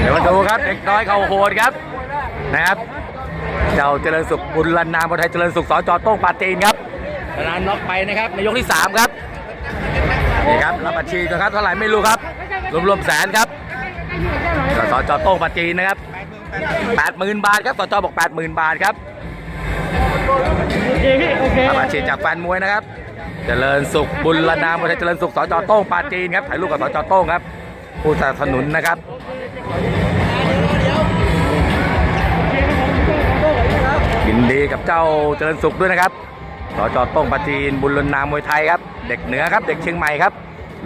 เดี๋ยวมาดูครับเด็กน้อยเขาโหดครับนะครับ เจ้าเจริญสุขบุญลันนามพไทยเจริญสุขสจโต้งปาจีนครับชนะน็อกไปนะครับในยกที่3ครับนี่ครับรับบัญชีนะครับเท่าไหร่ไม่รู้ครับ รวมๆแสนครับสจโต้งปาจีนนะครับ80,000บาทครับสจบอก80,000บาทครับโอเคพี่โอเครับบัญชีจากแฟนมวยนะครับ เจริญสุขบุญละนามพไทยเจริญสุขสจโต้งปาจีนครับถ่ายรูปกับสจโต้งครับ ผู้สนับสนุนนะครับยินดีกับเจ้าเจริญสุขด้วยนะครับสจต้งปาจีนบุญลนนามมวยไทยครับ เด็กเหนือครับ เด็กเชียงใหม่ครับ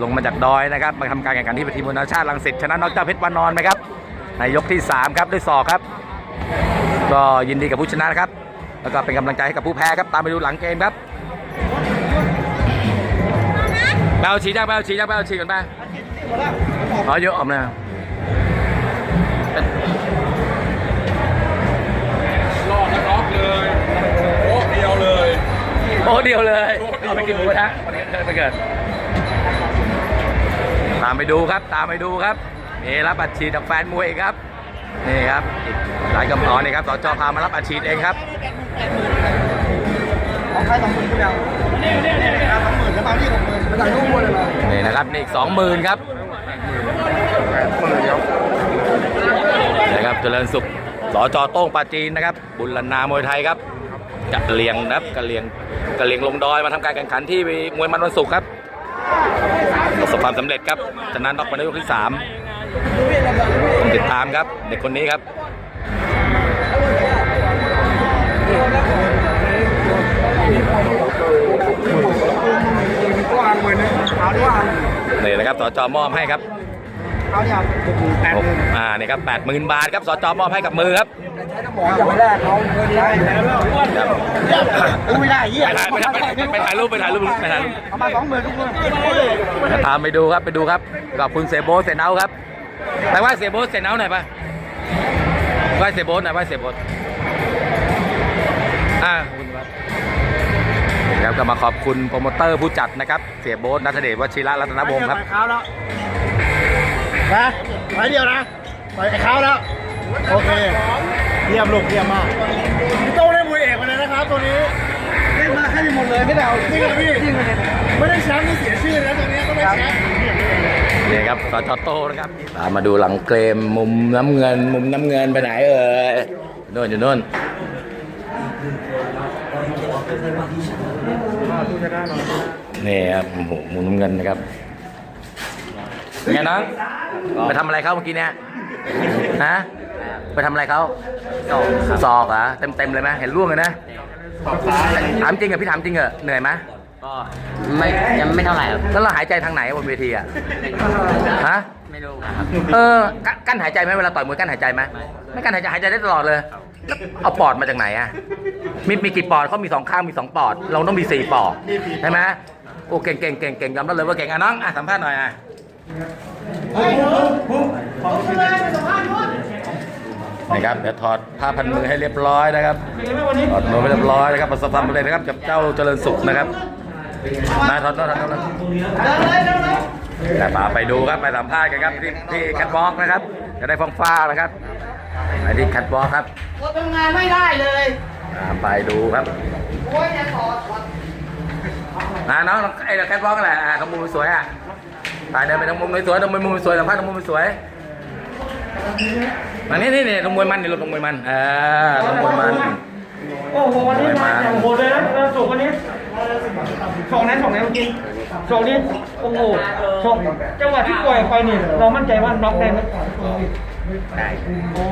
ลงมาจากดอยนะครับ มาทำการแข่งขันที่เวทีมวยนาชาติลังสิตชนะน็อกเจ้าเพชรวานอนไหมครับ ในยกที่ 3 ครับด้วยศอกครับ ก็ยินดีกับผู้ชนะครับ แล้วก็เป็นกำลังใจให้กับผู้แพ้ครับ ตามไปดูหลังเกมครับแปลฉีดยังแปลฉีดยังแปลฉีกันไป อ๋อเยอะออกนะรอดแล้วน็อกเลยโอ้เดียวเลยโอ้เดียวเลยเอาไปกินหมูกระทะวันนี้ไปเกิด ตามไปดูครับ ตามไปดูครับนี่รับอัดฉีดจากแฟนมวยอีกครับ นี่ครับอีกหลายกำพรนี่ครับสจพามารับอัดฉีดเองครับ ของใครสองหมื่นก็ยังสองหมื่นแล้วมาที่หกหมื่นมาถ่ายรูปหมดเลยมานี่นะครับนี่อีกสองหมื่นครับแปดหมื่นะครับเจริญสุขสจโต้งปาจีนนะครับ บุญลนามวยไทยครับกะเลียงนะครับกะเลียงกะเลียงลงดอยมาทำการแข่งขันที่มวยมันวันศุกร์ครับประสบความสำเร็จครับชนะน็อกมาในยกที่สามต้องติดตามครับเด็กคนนี้ครับ จมอบให้ครับเอาเนี่ยแปดหมื่นอ่านี่ครับแปดหมื่นบาทครับสจมอบให้กับมือครับใช้สมองอย่าไปแลกเขาเงินได้ไม่ได้เหี้ยไปถ่ายไปถ่ายไปถ่ายรูปไปถ่ายรูปไปถ่ายรูปเอามาสองหมื่นทุกคนเดี๋ยวตามไปดูครับไปดูครับกับคุณเสยโบทเสยเนาครับไปไหว้เสยโบทเสยเนาหน่อยปะไหว้เสยโบทหน่อยไหว้เสยโบทอ่า ก็มาขอบคุณโปรโมเตอร์ผู้จัดนะครับ เสียโบทนัทเดชวชิระรัตนวงศ์ครับไปเท้าแล้วนะไปเดียวนะไปไอ้เท้าแล้วโอเคเยี่ยมลูกเยี่ยมมากพี่โต้ได้มวยเอกมาเลยนะครับตัวนี้เล่นมาให้หมดเลยไม่ได้เอาจริงเหรอพี่จริงเลยไม่ได้แชมป์นี่เสียชื่อนะตัวนี้ต้องได้แชมป์นี่ครับสจโต้นะครับตามมาดูหลังเกมมุมน้ำเงิน มุมน้ำเงินไปไหนเอ่ยโน่นอยู่โน่ นนี่ครับโอ้โหมุมน้ำเงินนะครับเป็นไงน้องไปทำอะไรเขาเมื่อกี้เนี่ยฮะไปทำอะไรเขาศอกเหรอเต็มเต็มๆเลยไหมเห็นร่วงเลยนะถามจริงเหรอพี่ถามจริงเหรอเหนื่อยไหมก็ไม่ยังไม่เท่าไหร่ครับแล้วเราหายใจทางไหนบนเวทีอะฮะไม่รู้ครับ เออกั้นกั้นหายใจไหมเวลาต่อยมวยกั้นหายใจไหมไม่กั้นหายใจหายใจได้ตลอดเลย แล้วเอาปอดมาจากไหนอะมีมีกี่ปอดเขามีสองข้างมีสองปอด เราต้องมีสี่ปอดใช่ไหมโอ้เก่งเก่งเก่งเก่งยอมรับเลยว่าเก่งอะน้องอะสัมภาษณ์หน่อยอะนะครับเดี๋ยวถอดผ้าพันมือให้เรียบร้อยนะครับถอดมือให้เรียบร้อยนะครับประสบความสำเร็จนะครับกับเจ้าเจริญสุขนะครับนายถอดถอดถอดถอดแต่มาไปดูครับไปสัมภาษณ์กันครับที่ที่แคทวอล์กนะครับจะได้ฟ้องฟ้านะครับ ไปที่แคทวอล์กครับทำงานไม่ได้เลยตามไปดูครับนะน้องไอ้แคทวอล์กแหละอะทำมุมสวยอะตายเดินไปทางมุมสวยๆทางมุมสวยสัมภาษณ์ทางมุมสวยมานี่นี่นี่ตรงมวยมันนี่รถตรงมวยมันอ่าตรงมวยมันโอ้โหวันนี้มาอย่างโหดเลยนะเออส่งวันนี้ส่งนั้นส่งไหนเมื่อกี้ส่งนี้โอ้โหส่งจังหวะที่ปล่อยออกไปนี่เรามั่นใจว่าน็อกได้ไหม ได้โอ้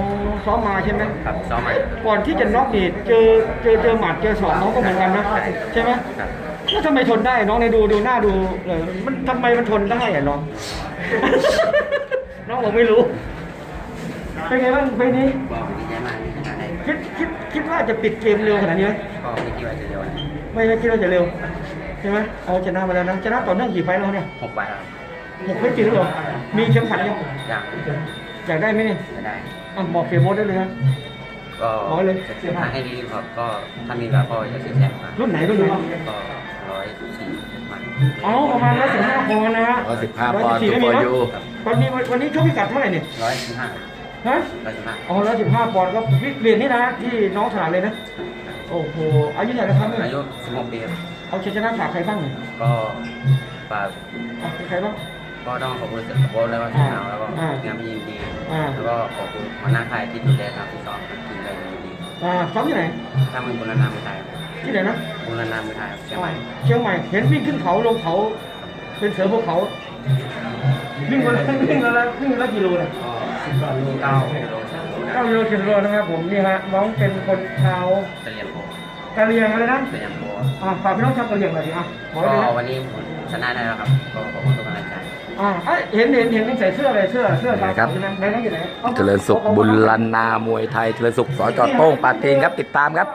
ซ้อมมาใช่ไหมครับซ้อมใหม่ก่อนที่จะน็อกนี่เจอเจอเจอหมัดเจอศอกน้องก็เหมือนกันนะใช่ไหมครับแล้วทำไมทนได้น้องในดูดูหน้าดูเลยมันทำไมมันทนได้อะน้อง น้องผมไม่รู้เป็นไงบ้างเป็นนี้บอกดีใจมากที่ชนะได้คิดคิดคิดว่าจะปิดเกมเร็วขนาดนี้ไหมก็ไม่คิดว่าจะเร็วนะไม่ไม่คิดว่าจะเร็วใช่ไหมเอาชนะมาแล้วนะชนะต่อเนื่องกี่ไฟล์แล้วเนี่ยหกใบครับหกไฟล์จริงเหรอมีเข็มขัดยังยัง อยากได้ไหมนี่ไม่ได้อะบอกเสียโบทได้เลยนะก็ร้อยเลย จะทำให้ดีครับก็ถ้ามีแบบก็จะเสียแชมป์ครับรุ่นไหนรุ่นไหนก็ร้อยสี่มันอ๋อประมาณร้อยสิบห้าปอนด์นะฮะร้อยสิบห้าปอนด์114ซุปเปอร์ยู วันนี้วันนี้ชกพิกัดเท่าไหร่เนี่ยร้อยสิบห้าฮะร้อยสิบห้าอ๋อร้อยสิบห้าปอนด์ก็พี่เรียนนี่นะที่น้องถนัดเลยนะ โอ้โหอายุเท่าไหร่แล้วครับเนี่ยอายุสิบหกปีครับเอาชัยชนะฝากใครบ้างเนี่ยก็ฝาก อะมีใครบ้าง ก็ต้องขอบคุณเสือโบทแล้วก็ทีมงานแล้วก็อ่างานพี่ยินดีอ่าแล้วก็ขอบคุณหัวหน้าค่ายที่ดูแลทางที่สองทีมได้ยินดีอ่าซ้อมที่ไหนถ้ามึงบุรณาไม่ไทยที่ไหนนะบุรณาไม่ไทยเชียงใหม่เชียงใหม่เห็นวิ่งขึ้นเขาลงเขาเป็นเสือภูเขาวิ่งวันละวิ่งวันละวิ่งวันละกิโลเนี่ยก็เก้ากิโลเก้ากิโลสิบโลนะครับผมนี่ฮะน้องเป็นคนชาวจะเรียนโบ กะเหรี่ยงอะไรนะจะเรียนโบอ่าฝากพี่น้องชาวกะเหรี่ยงหน่อยดิอะขอก็เลยนะวันนี้ผมชนะได้แล้วครับก็ขอบคุณทุกกำลังใจ อ่าเอ้ยเห็นเห็นเห็นใส่เสื้ออะไรเสื้อเสื้อดำครับ ใช่ไหมไหนน้องอยู่ไหนอาเจริญสุขบุญลันนามวยไทยเจริญสุขสจโต้งปาตีนครับติดตามครับ